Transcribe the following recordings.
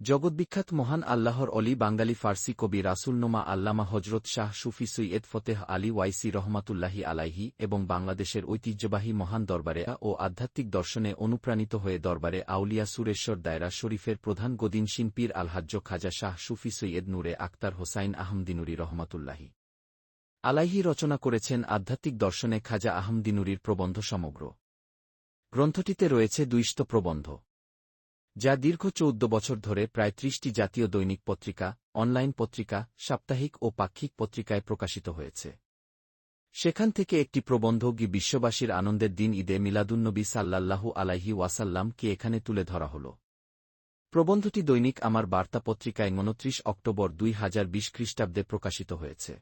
জগৎবিখ্যাত মহান আল্লাহর অলি বাঙালি ফার্সি কবি রাসুলনোমা আল্লামা হজরত শাহ সুফি সৈয়দ ফতেহ আলী ওয়াইসি রহমাতুল্লাহি আলাইহি এবং বাংলাদেশের ঐতিহ্যবাহী মহান দরবারে ও আধ্যাত্মিক দর্শনে অনুপ্রাণিত হয়ে দরবারে আউলিয়া সুরেশ্বর দায়রা শরীফের প্রধান গদিনশীন পীর আলহাজ্য খাজা শাহ সুফি সৈয়দ নূরে আক্তার হোসাইন আহমদিনুরি রহমাতুল্লাহি। আলাইহি রচনা করেছেন আধ্যাত্মিক দর্শনে খাজা আহমদিনুরির প্রবন্ধ সমগ্র। গ্রন্থটিতে রয়েছে দুইষ্ট প্রবন্ধ। যা দীর্ঘ চৌদ্দ বছর ধরে প্রায় ত্রিশটি জাতীয় দৈনিক পত্রিকা, অনলাইন পত্রিকা, সাপ্তাহিক ও পাক্ষিক পত্রিকায় প্রকাশিত হয়েছে। সেখান থেকে একটি প্রবন্ধ গি বিশ্ববাসীর আনন্দের দিন ঈদে মিলাদুন্নবী সাল্লাল্লাহু আলাইহি ওয়াসাল্লামকে এখানে তুলে ধরা হল। প্রবন্ধটি দৈনিক আমার বার্তা পত্রিকায় উনত্রিশ অক্টোবর দুই হাজার বিশ খ্রিস্টাব্দে প্রকাশিত হয়েছে।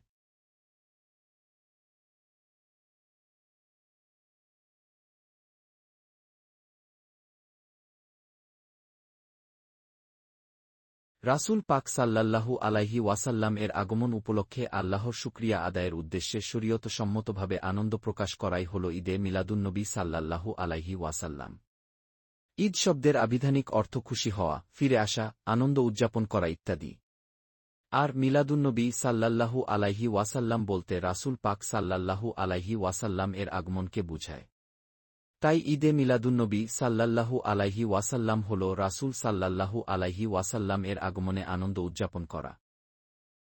রাসুল পাক সাল্লাল্লাহু আলাইহি ওয়াসাল্লাম এর আগমন উপলক্ষে আল্লাহর শুক্রিয়া আদায়ের উদ্দেশ্যে সম্মতভাবে আনন্দ প্রকাশ করাই হল ঈদে মিলাদুন্নবী সাল্লাল্লাহু আলাইহি ওয়াসাল্লাম। ঈদ শব্দের আবিধানিক অর্থ খুশি হওয়া, ফিরে আসা, আনন্দ উদযাপন করা ইত্যাদি। আর মিলাদুন্নবী সাল্লাল্লাহু আলাইহি ওয়াসাল্লাম বলতে রাসুল পাক সাল্লাল্লাহু আলাইহি ওয়াসাল্লাম এর আগমনকে বুঝায়। তাই ঈদে মিলাদুন্নবী সাল্লাল্লাহু আলাইহি ওয়াসাল্লাম হল রাসুল সাল্লাল্লাহু আলাইহি ওয়াসাল্লাম এর আগমনে আনন্দ উদযাপন করা।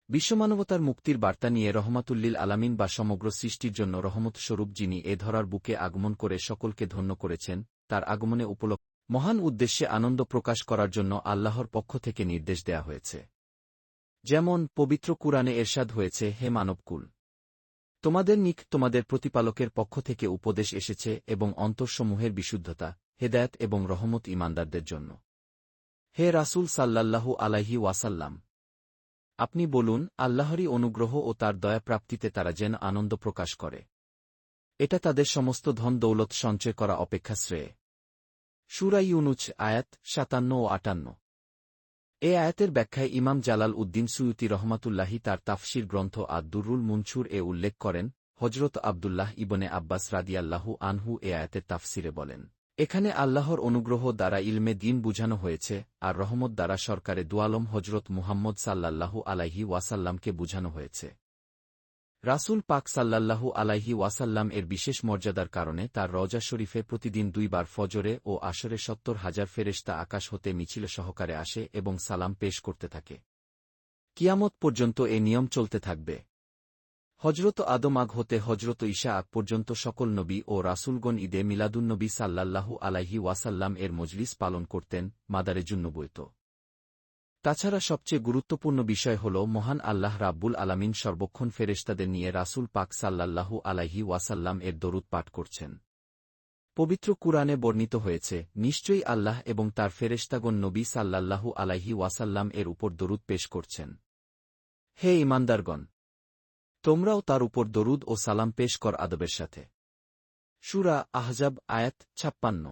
বিশ্বমানবতার মুক্তির বার্তা নিয়ে রহমাতুল্লিল আলামিন বা সমগ্র সৃষ্টির জন্য রহমত স্বরূপ যিনি এ ধরার বুকে আগমন করে সকলকে ধন্য করেছেন, তার আগমনে উপলক্ষ মহান উদ্দেশ্যে আনন্দ প্রকাশ করার জন্য আল্লাহর পক্ষ থেকে নির্দেশ দেয়া হয়েছে। যেমন, পবিত্র কুরআনে এরশাদ হয়েছে, হে মানবকুল! তোমাদের নিক তোমাদের প্রতিপালকের পক্ষ থেকে উপদেশ এসেছে এবং অন্তঃসমূহের বিশুদ্ধতা, হেদায়ত এবং রহমত ইমানদারদের জন্য। হে রাসুল সাল্লাল্লাহু আলাইহি ওয়াসাল্লাম! আপনি বলুন, আল্লাহরই অনুগ্রহ ও তার দয়াপ্রাপ্তিতে তারা যেন আনন্দ প্রকাশ করে। এটা তাদের সমস্ত ধন দৌলত সঞ্চয় করা অপেক্ষা শ্রেয়। সুরাই ইউনুচ আয়াত সাতান্ন ও আটান্ন। এ আয়াতের ব্যাখ্যায় ইমাম জালাল উদ্দিন সুয়ুতি রহমাতুল্লাহি তার তাফসির গ্রন্থ আদুরুল মুনছুর এ উল্লেখ করেন হজরত আবদুল্লাহ ইবনে আব্বাস রাদিয়াল্লাহু আনহু এ আয়াতের তাফসিরে বলেন, এখানে আল্লাহর অনুগ্রহ দ্বারা ইলমে দিন বুঝানো হয়েছে আর রহমত দ্বারা সরকারে দুয়ালম হজরত মুহাম্মদ সাল্লাল্লাহু আলাইহি ওয়াসাল্লামকে বুঝানো হয়েছে। রাসুল পাক সাল্লাল্লাহু আলাইহি ওয়াসাল্লাম এর বিশেষ মর্যাদার কারণে তার রজা শরীফে প্রতিদিন দুইবার ফজরে ও আসরে সত্তর হাজার ফেরেস্তা আকাশ হতে মিছিল সহকারে আসে এবং সালাম পেশ করতে থাকে। কিয়ামত পর্যন্ত এ নিয়ম চলতে থাকবে। হজরত আদম আগ হতে হজরত ঈশা আগ পর্যন্ত সকল নবী ও রাসুলগণ ঈদে মিলাদুন্নবী সাল্লাল্লাহু আলাইহি ওয়াসাল্লাম এর মজলিস পালন করতেন মাদারে জুন্নবৈত তাছাড়া সবচেয়ে গুরুত্বপূর্ণ বিষয় হল মহান আল্লাহ রাব্বুল আলামিন সর্বক্ষণ ফেরেস্তাদের নিয়ে রাসুল পাক সাল্লাল্লাহু আলাইহি ওয়াসাল্লাম এর দরুদ পাঠ করছেন। পবিত্র কুরআনে বর্ণিত হয়েছে, নিশ্চয়ই আল্লাহ এবং তার ফেরেস্তাগণ নবী সাল্লাল্লাহু আলাইহি ওয়াসাল্লাম এর উপর দরুদ পেশ করছেন। হে ইমানদারগণ তোমরাও তার উপর দরুদ ও সালাম পেশ কর আদবের সাথে। সুরা আহজাব আয়াত ছাপ্পান্ন।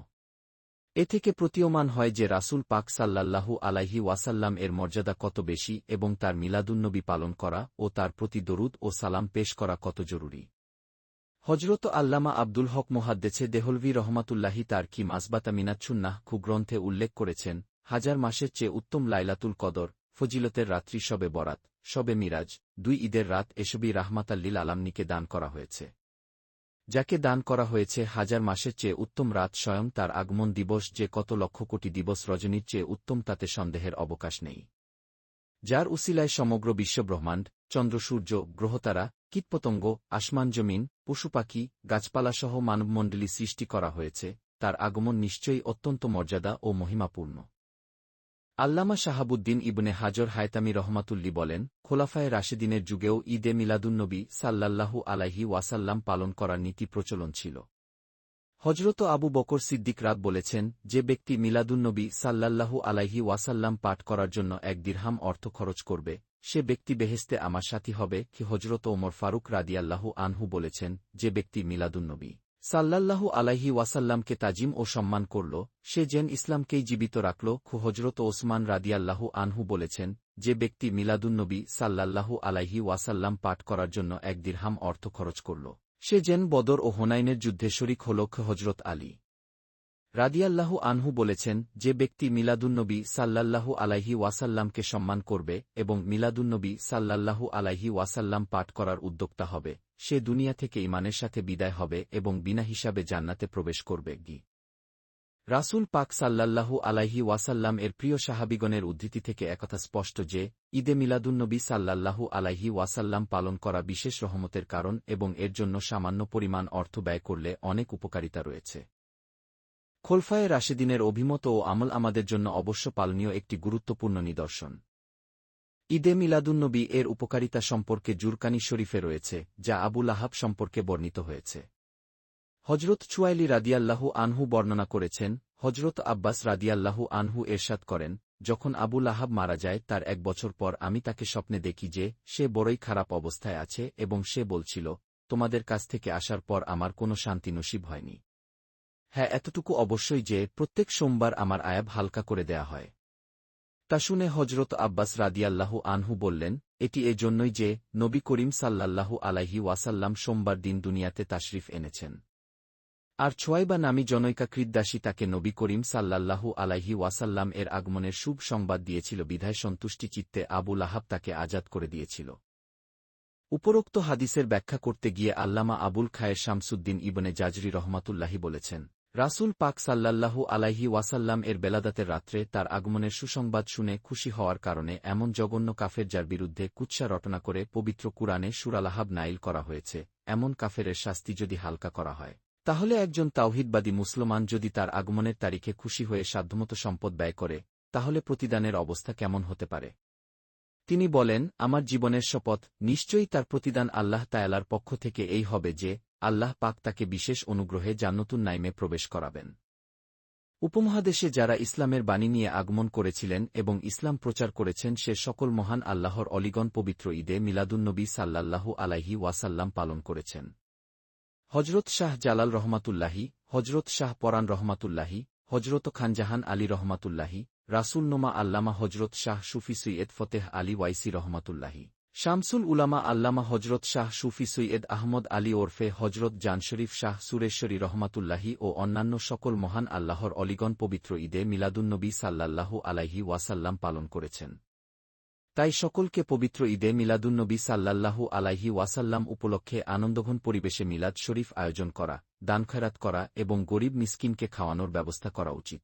এ থেকে প্রতীয়মান হয় যে রাসুল পাক সাল্লাল্লাহু আলাইহি ওয়াসাল্লাম এর মর্যাদা কত বেশি এবং তার মিলাদুন্নবী পালন করা ও তার প্রতি দরুদ ও সালাম পেশ করা কত জরুরি। হজরত আল্লামা আব্দুল হক মোহাদ্দেছে দেহলভি রহমাতুল্লাহি তার কিম আসবাতা মিনাচ্ছুন্নাহ গ্রন্থে উল্লেখ করেছেন, হাজার মাসের চেয়ে উত্তম লাইলাতুল কদর, ফজিলতের রাত্রি সবে বরাত, সবে মিরাজ, দুই ঈদের রাত এসবই রাহমাতাল্লিল আলামনিকে দান করা হয়েছে। যাকে দান করা হয়েছে হাজার মাসের চেয়ে উত্তম রাত স্বয়ং তার আগমন দিবস যে কত লক্ষ কোটি দিবস রজনীর চেয়ে উত্তম তাতে সন্দেহের অবকাশ নেই। যার উসিলায় সমগ্র বিশ্বব্রহ্মাণ্ড চন্দ্রসূর্য গ্রহতারা, কীটপতঙ্গ, আসমান জমিন পশুপাখি গাছপালাসহ মানবমণ্ডলী সৃষ্টি করা হয়েছে, তার আগমন নিশ্চয়ই অত্যন্ত মর্যাদা ও মহিমাপূর্ণ। আল্লামা শাহাবুদ্দিন ইবনে হাজর হায়তামি রহমাতুল্লি বলেন, খোলাফায় রাশেদিনের যুগেও ঈদে মিলাদুন্নবী সাল্লাল্লাহু আলাইহি ওয়াসাল্লাম পালন করার নীতি প্রচলন ছিল। হজরত আবু বকর সিদ্দিক রাত বলেছেন, যে ব্যক্তি মিলাদুন্নবী সাল্লাল্লাহু আলাইহি ওয়াসাল্লাম পাঠ করার জন্য এক দীর্হাম অর্থ খরচ করবে, সে ব্যক্তি বেহেস্তে আমার সাথী হবে, কি হজরত ওমর ফারুক রাদিয়াল্লাহু আনহু বলেছেন, যে ব্যক্তি মিলাদুন্নবী সাল্লাল্লাহু আলাহি ওয়াসাল্লামকে তাজিম ও সম্মান করল, সে জেন ইসলামকেই জীবিত রাখল, খু হজরত ওসমান রাদিয়াল্লাহু আনহু বলেছেন, যে ব্যক্তি মিলাদুন্নবী সাল্লাল্লাহু আলাহি ওয়াসাল্লাম পাঠ করার জন্য এক দীর্হাম অর্থ খরচ করল, সে জেন বদর ও হোনাইনের যুদ্ধে শরিক হল হজরত আলী। রাদিয়াল্লাহু আনহু বলেছেন যে ব্যক্তি মিলাদুন্নবী সাল্লাল্লাহু আলাইহি ওয়াসাল্লামকে সম্মান করবে এবং মিলাদুন্নবী সাল্লাল্লাহু আলাইহি ওয়াসাল্লাম পাঠ করার উদ্যোক্তা হবে, সে দুনিয়া থেকে ইমানের সাথে বিদায় হবে এবং বিনা হিসাবে জান্নাতে প্রবেশ করবে। গি। রাসূল পাক সাল্লাল্লাহু আলাইহি ওয়াসাল্লাম এর প্রিয় সাহাবিগণের উদ্ধৃতি থেকে একথা স্পষ্ট যে, ঈদে মিলাদুন্নবী সাল্লাল্লাহু আলাইহি ওয়াসাল্লাম পালন করা বিশেষ রহমতের কারণ এবং এর জন্য সামান্য পরিমাণ অর্থ ব্যয় করলে অনেক উপকারিতা রয়েছে। খোলফায়ে রাশেদিনের অভিমত ও আমল আমাদের জন্য অবশ্য পালনীয় একটি গুরুত্বপূর্ণ নিদর্শন। ঈদে মিলাদুন্নবী এর উপকারিতা সম্পর্কে জুরকানি শরীফে রয়েছে, যা আবুল আহাব সম্পর্কে বর্ণিত হয়েছে। হজরত চুয়াইলি রাদিয়াল্লাহু আনহু বর্ণনা করেছেন হজরত আব্বাস রাদিয়াল্লাহু আনহু এরশাদ করেন, যখন আবুল আহাব মারা যায়, তার এক বছর পর আমি তাকে স্বপ্নে দেখি যে, সে বড়ই খারাপ অবস্থায় আছে এবং সে বলছিল, তোমাদের কাছ থেকে আসার পর আমার কোনো শান্তি নসিব হয়নি। হ্যাঁ এতটুকু অবশ্যই যে প্রত্যেক সোমবার আমার আয়াব হালকা করে দেয়া হয়। তা শুনে হজরত আব্বাস রাদিয়াল্লাহু আনহু বললেন, এটি এজন্যই যে নবী করিম সাল্লাল্লাহু আলাইহি ওয়াসাল্লাম সোমবার দিন দুনিয়াতে তাশরিফ এনেছেন। আর ছোয়াইবা নামী জনৈকা কৃদ্দাসী তাকে নবী করিম সাল্লাল্লাহু আলাইহি ওয়াসাল্লাম এর আগমনের শুভ সংবাদ দিয়েছিল বিধায় সন্তুষ্টি চিত্তে আবুল আহাব তাকে আজাদ করে দিয়েছিল। উপরোক্ত হাদিসের ব্যাখ্যা করতে গিয়ে আল্লামা আবুল খায়ের শামসুদ্দিন ইবনে জাজরি রহমাতুল্লাহি বলেছেন রাসুল পাক সাল্লাল্লাহু আলাইহি ওয়াসাল্লাম এর বেলাদাতের রাত্রে তার আগমনের সুসংবাদ শুনে খুশি হওয়ার কারণে এমন জঘন্য কাফের যার বিরুদ্ধে কুৎসা রটনা করে পবিত্র কুরআনে সুরালাহাব নাইল করা হয়েছে, এমন কাফেরের শাস্তি যদি হালকা করা হয়। তাহলে একজন তাওহিদবাদী মুসলমান যদি তার আগমনের তারিখে খুশি হয়ে সাধ্যমতো সম্পদ ব্যয় করে, তাহলে প্রতিদানের অবস্থা কেমন হতে পারে? তিনি বলেন, আমার জীবনের শপথ নিশ্চয়ই তার প্রতিদান আল্লাহ তায়ালার পক্ষ থেকে এই হবে যে আল্লাহ পাক তাকে বিশেষ অনুগ্রহে জান্নতুন নাইমে প্রবেশ করাবেন। উপমহাদেশে যারা ইসলামের বাণী নিয়ে আগমন করেছিলেন এবং ইসলাম প্রচার করেছেন, সে সকল মহান আল্লাহর অলিগণ পবিত্র ঈদে মিলাদুন্নবী সাল্লাল্লাহু আলাইহি ওয়াসাল্লাম পালন করেছেন। হজরত শাহ জালাল রহমাতুল্লাহি হজরত শাহ পরান রহমাতুল্লাহি হজরত খানজাহান আলী রহমাতুল্লাহি রাসুল নোমা আল্লামা হজরত শাহ সুফি সৈয়দ ফতেহ আলী ওয়াইসি রহমাতুল্লাহি। শামসুল উলামা আল্লামা হজরত শাহ সুফি সৈয়দ আহমদ আলী ওরফে হজরত জানশরীফ শাহ সুরেশ্বরী রহমাতুল্লাহি ও অন্যান্য সকল মহান আল্লাহর অলিগণ পবিত্র ঈদে মিলাদুন্নবী সাল্লাল্লাহু আলাইহি ওয়াসাল্লাম পালন করেছেন। তাই সকলকে পবিত্র ঈদে মিলাদুন্নবী সাল্লাল্লাহু আলাইহি ওয়াসাল্লাম উপলক্ষে আনন্দঘন পরিবেশে মিলাদ শরীফ আয়োজন করা, দান খয়রাত করা এবং গরিব মিসকিনকে খাওয়ানোর ব্যবস্থা করা উচিত।